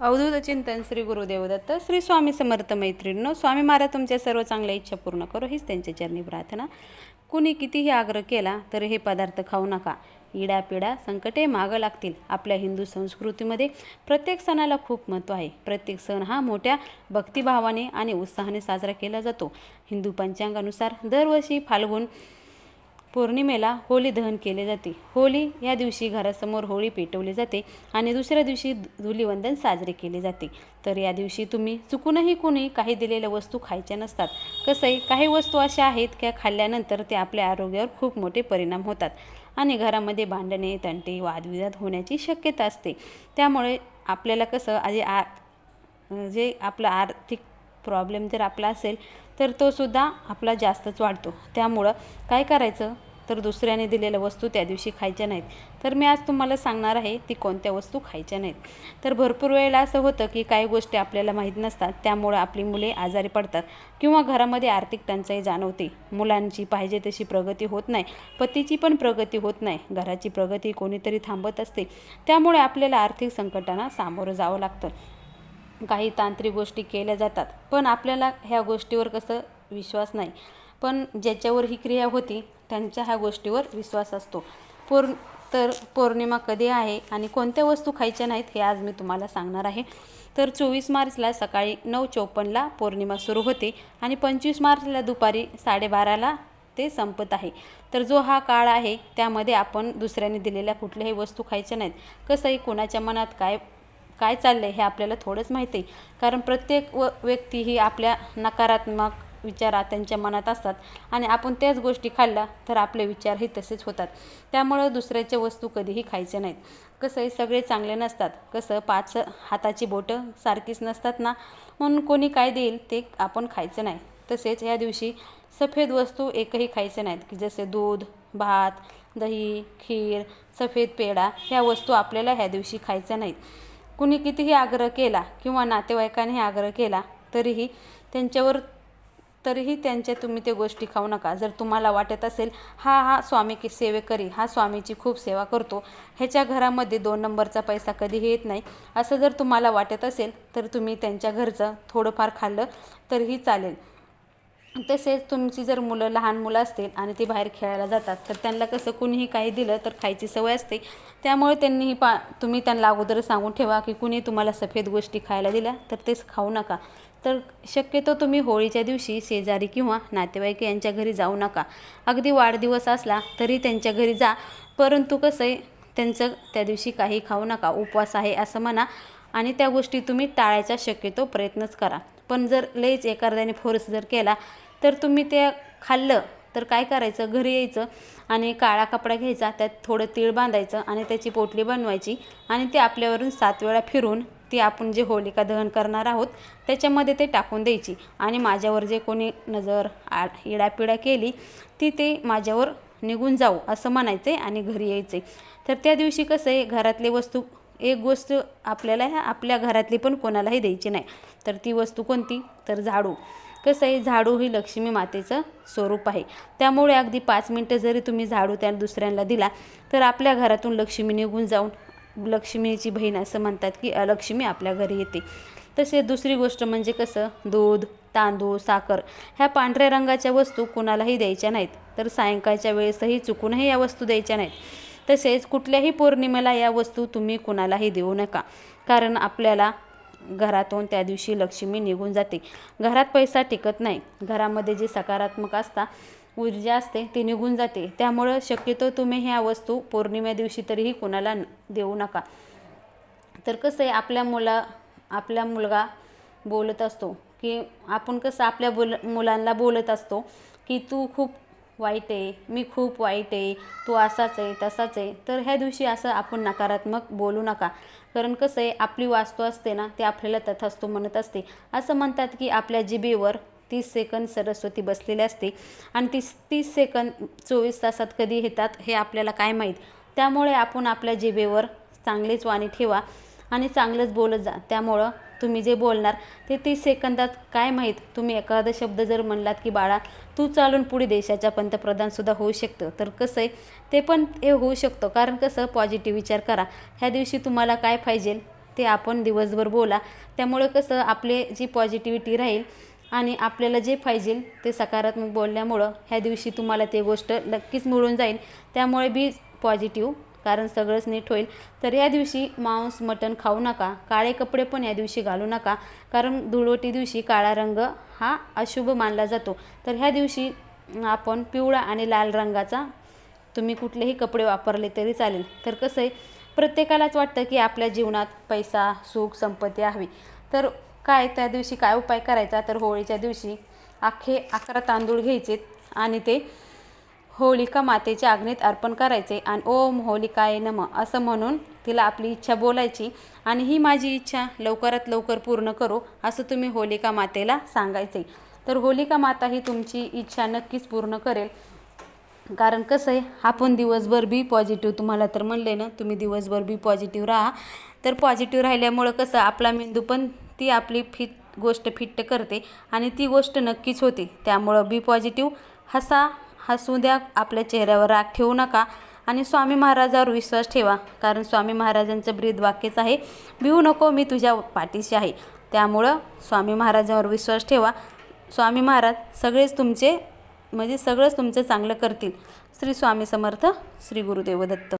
अवधूत चिंतन श्री गुरुदेवदत्त श्री स्वामी समर्थ मैत्रिणो स्वामी महाराज तुमच्या सर्व चांगल्या इच्छा पूर्ण करो हीच त्यांच्या चरणी प्रार्थना. कुणी कितीही आग्रह केला तरी हे पदार्थ खाऊ नका. इडापिडा संकटे मागं लागतील आपल्या हिंदू संस्कृतीमध्ये. प्रत्येक सणाला खूप महत्त्व आहे. प्रत्येक सण हा मोठ्या भक्तिभावाने आणि उत्साहाने साजरा केला जातो. हिंदू पंचांगानुसार दरवर्षी फाल्गुन पौर्णिमेला होली दहन केले जाते. होली या दिवशी घरासमोर होळी पेटवली जाते आणि दुसऱ्या दिवशी धुलीवंदन साजरे केले जाते. तर या दिवशी तुम्ही चुकूनही कुणी काही दिलेल्या वस्तू खायच्या नसतात. कसंही काही वस्तू अशा आहेत की खाल्ल्यानंतर ते आपल्या आरोग्यावर खूप मोठे परिणाम होतात आणि घरामध्ये भांडणे तंटे वादविवाद होण्याची शक्यता असते. त्यामुळे आपल्याला कसं आधी आ जे आपलं आर्थिक प्रॉब्लेम जर आपला असेल तर तो सुद्धा आपला जास्तच वाढतो. त्यामुळं काय करायचं? तर दुसऱ्याने दिलेल्या वस्तू त्या दिवशी खायच्या नाहीत. तर मी आज तुम्हाला सांगणार आहे ती कोणत्या वस्तू खायच्या नाहीत. तर भरपूर वेळेला असं होतं की काही गोष्टी आपल्याला माहीत नसतात त्यामुळं आपली मुले आजारी पडतात किंवा घरामध्ये आर्थिक टंचाई जाणवते. मुलांची पाहिजे तशी प्रगती होत नाही पतीची पण प्रगती होत नाही घराची प्रगती कोणीतरी थांबत असते. त्यामुळे आपल्याला आर्थिक संकटांना सामोरं जावं लागतं. काही तांत्रिक गोष्टी केल्या जातात. पण आपल्याला ह्या गोष्टीवर कसं विश्वास नाही. पण ज्याच्यावर ही क्रिया होती त्यांच्या ह्या गोष्टीवर विश्वास असतो. पौर् तर पौर्णिमा कधी आहे आणि कोणत्या वस्तू खायच्या नाहीत हे आज मी तुम्हाला सांगणार आहे. तर चोवीस मार्चला सकाळी नऊ चोपन्नला पौर्णिमा सुरू होते आणि पंचवीस मार्चला दुपारी साडेबाराला ते संपत आहे. तर जो हा काळ आहे त्यामध्ये आपण दुसऱ्याने दिलेल्या कुठल्याही वस्तू खायच्या नाहीत. कसंही कोणाच्या मनात काय काय चाललं आहे हे आपल्याला थोडंच माहिती आहे. कारण प्रत्येक व व्यक्ती ही आपल्या नकारात्मक विचार त्यांच्या मनात असतात. आणि आपण त्याच गोष्टी खाल्ल्या तर आपले विचारही तसेच होतात. त्यामुळं दुसऱ्याच्या वस्तू कधीही खायच्या नाहीत. कसं आहे सगळे चांगले नसतात. कसं पाच हाताची बोटं सारखीच नसतात ना? म्हणून कोणी काय देईल ते आपण खायचं नाही. तसेच या दिवशी सफेद वस्तू एकही खायच्या नाहीत. की जसे दूध भात दही खीर सफेद पेढा ह्या वस्तू आपल्याला ह्या दिवशी खायच्या नाहीत. कुणी कितीही आग्रह केला किंवा नातेवाईकांनी आग्रह केला तरीही त्यांच्यावर तरीही त्यांच्या तुम्ही ते गोष्टी खाऊ नका. जर तुम्हाला वाटत असेल हा हा स्वामी की सेवेकरी हा स्वामीची खूप सेवा करतो ह्याच्या घरामध्ये दोन नंबरचा पैसा कधीही येत नाही. असं जर तुम्हाला वाटत असेल तर तुम्ही त्यांच्या घरचं थोडंफार खाल्लं तरीही चालेल. तसेच तुमची जर मुलं लहान मुलं असतील आणि ती बाहेर खेळायला जातात तर त्यांना कसं कुणीही काही दिलं तर खायची सवय असते. त्यामुळे त्यांनीही पा तुम्ही त्यांना अगोदर सांगून ठेवा की कुणी तुम्हाला सफेद गोष्टी खायला दिल्या तर तेच खाऊ नका. तर शक्यतो तुम्ही होळीच्या दिवशी शेजारी किंवा नातेवाईक यांच्या घरी जाऊ नका. अगदी वाढदिवस असला तरी त्यांच्या घरी जा परंतु कसं आहे त्यांचं त्या दिवशी काही खाऊ नका उपवास आहे असं म्हणा आणि त्या गोष्टी तुम्ही टाळायचा शक्यतो प्रयत्नच करा. पण जर लईच एखाद्याने फोर्स जर केला तर तुम्ही ते खाल्लं तर काय करायचं? घरी यायचं आणि काळा कपडा घ्यायचा त्यात थोडं तीळ बांधायचं आणि त्याची पोटली बनवायची आणि ते आपल्यावरून सात वेळा फिरून ती आपण जे होलिका दहन करणार आहोत त्याच्यामध्ये ते टाकून द्यायची. आणि माझ्यावर जे कोणी नजर आ इडापिडा केली ती ते माझ्यावर निघून जाऊ असं म्हणायचं आहे आणि घरी यायचे. तर त्या दिवशी कसं आहे घरातली वस्तू एक गोष्ट आपल्याला ह्या आपल्या घरातली पण कोणालाही द्यायची नाही. तर ती वस्तू कोणती? तर झाडू. कसं आहे झाडू ही लक्ष्मी मातेचं स्वरूप आहे. त्यामुळे अगदी पाच मिनटं जरी तुम्ही झाडू त्या दुसऱ्यांना दिला तर आपल्या घरातून लक्ष्मी निघून जाऊन लक्ष्मीची बहीण असं म्हणतात की लक्ष्मी आपल्या घरी येते. तसे दुसरी गोष्ट म्हणजे कसं दूध तांदूळ साखर ह्या पांढऱ्या रंगाच्या वस्तू कुणालाही द्यायच्या नाहीत. तर सायंकाळच्या वेळेसही चुकूनही या वस्तू द्यायच्या नाहीत. तसेच कुठल्याही पौर्णिमेला या वस्तू तुम्ही कुणालाही देऊ नका. कारण आपल्याला घरातून त्या दिवशी लक्ष्मी निघून जाते. घरात पैसा टिकत नाही. घरामध्ये जे सकारात्मक असता ऊर्जा असते ती निघून जाते. त्यामुळं शक्यतो तुम्ही ह्या वस्तू पौर्णिमे दिवशी तरीही कोणाला देऊ नका. तर कसं आहे आपल्या मुला आपला मुलगा बोलत असतो की आपण कसं आपल्या बोल मुलांना बोलत असतो की तू खूप वाईट आहे मी खूप वाईट आहे तू असाच आहे तसाच आहे. तर ह्या दिवशी असं आपण नकारात्मक बोलू नका. कारण कसं आहे आपली वास्तू असते ना ते आपल्याला तथास्तू म्हणत असते. असं म्हणतात की आपल्या जिबेवर तीस सेकंद सरस्वती बसलेले असते. आणि तीस तीस सेकंद चोवीस तासात कधी येतात हे आपल्याला काय माहीत? त्यामुळे आपण आपल्या जिबेवर चांगलीच वाणी ठेवा आणि चांगलंच बोलत जा. त्यामुळं तुम्ही जे बोलणार ते तीस सेकंदात काय माहीत? तुम्ही एखादा शब्द जर म्हणलात की बाळा तू चालून पुढे देशाच्या पंतप्रधानसुद्धा होऊ शकतं. तर कसं आहे ते पण हे होऊ शकतं. कारण कसं पॉझिटिव्ह विचार करा. ह्या दिवशी तुम्हाला काय पाहिजे ते आपण दिवसभर बोला. त्यामुळे कसं आपले जी पॉझिटिव्हिटी राहील आणि आपल्याला जे पाहिजे ते सकारात्मक बोलल्यामुळं ह्या दिवशी तुम्हाला ते गोष्ट नक्कीच मिळून जाईल. त्यामुळे बी पॉझिटिव्ह कारण सगळंच नीट होईल. तर या दिवशी मांस मटण खाऊ नका. काळे कपडे पण या दिवशी घालू नका. कारण धुळवटी दिवशी काळा रंग हा अशुभ मानला जातो. तर ह्या दिवशी आपण पिवळा आणि लाल रंगाचा तुम्ही कुठलेही कपडे वापरले तरी चालेल. तर कसं आहे प्रत्येकालाच वाटतं की आपल्या जीवनात पैसा सुख संपत्ती हवी. तर काय त्या दिवशी काय उपाय करायचा? तर होळीच्या दिवशी अख्खे अकरा तांदूळ घ्यायचे आणि ते होलिका मातेच्या अग्नीत अर्पण करायचे आणि ओम होलिकाय नम असं म्हणून तिला आपली इच्छा बोलायची. आणि ही माझी इच्छा लवकरात लवकर पूर्ण करू असं तुम्ही होलिका मातेला सांगायचे. तर होलिका माता ही तुमची इच्छा नक्कीच पूर्ण करेल. कारण कसं आहे आपण दिवसभर बी पॉझिटिव्ह तुम्हाला तर म्हणले ना तुम्ही दिवसभर बी पॉझिटिव्ह राहा. तर पॉझिटिव्ह राहिल्यामुळं कसं आपला मेंदू पण ती आपली फिट गोष्ट फिट्ट करते आणि ती गोष्ट नक्कीच होते. त्यामुळं बी पॉझिटिव्ह. हसा हसू द्या आपल्या चेहऱ्यावर राग ठेवू नका आणि स्वामी महाराजावर विश्वास ठेवा. कारण स्वामी महाराजांचं ब्रीद वाक्यच आहे भिवू नको मी तुझ्या पाठीशी आहे. त्यामुळं स्वामी महाराजांवर विश्वास ठेवा. स्वामी महाराज सगळेच तुमचे म्हणजे सगळंच तुमचं चांगलं करतील. श्री स्वामी समर्थ श्री गुरुदेवदत्त.